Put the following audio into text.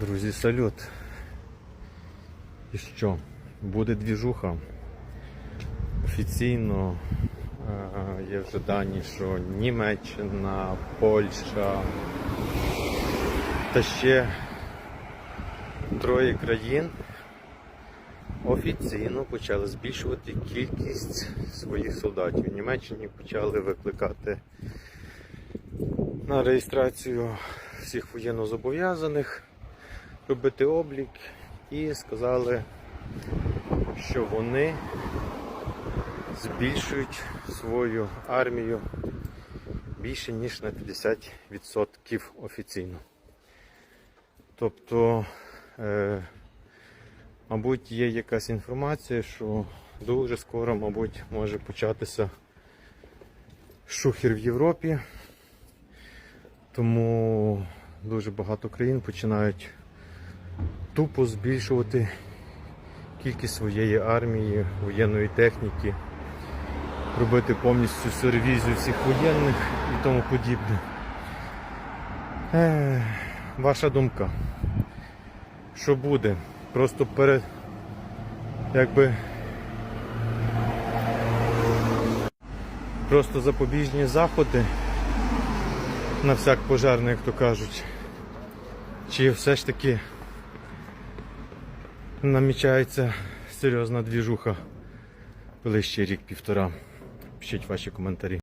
Друзі, салют. І що? Буде двіжуха. Офіційно е, є вже дані, що Німеччина, Польща та ще троє країн офіційно почали збільшувати кількість своїх солдатів. В Німеччині почали викликати на реєстрацію всіх воєннозобов'язаних, робити облік і сказали, що вони збільшують свою армію більше ніж на 50% офіційно. Тобто, е, мабуть, є якась інформація, що дуже скоро, мабуть, може початися шухер в Європі. Тому дуже багато країн починають тупо збільшувати кількість своєї армії, воєнної техніки, робити повністю всю всіх воєнних і тому подібне. Е, ваша думка. Що буде? Просто перед якби просто запобіжні заходи на всяк пожарний, як то кажуть. Чи все ж таки намічається серйозна двіжуха ближче рік-півтора. Пишіть ваші коментарі.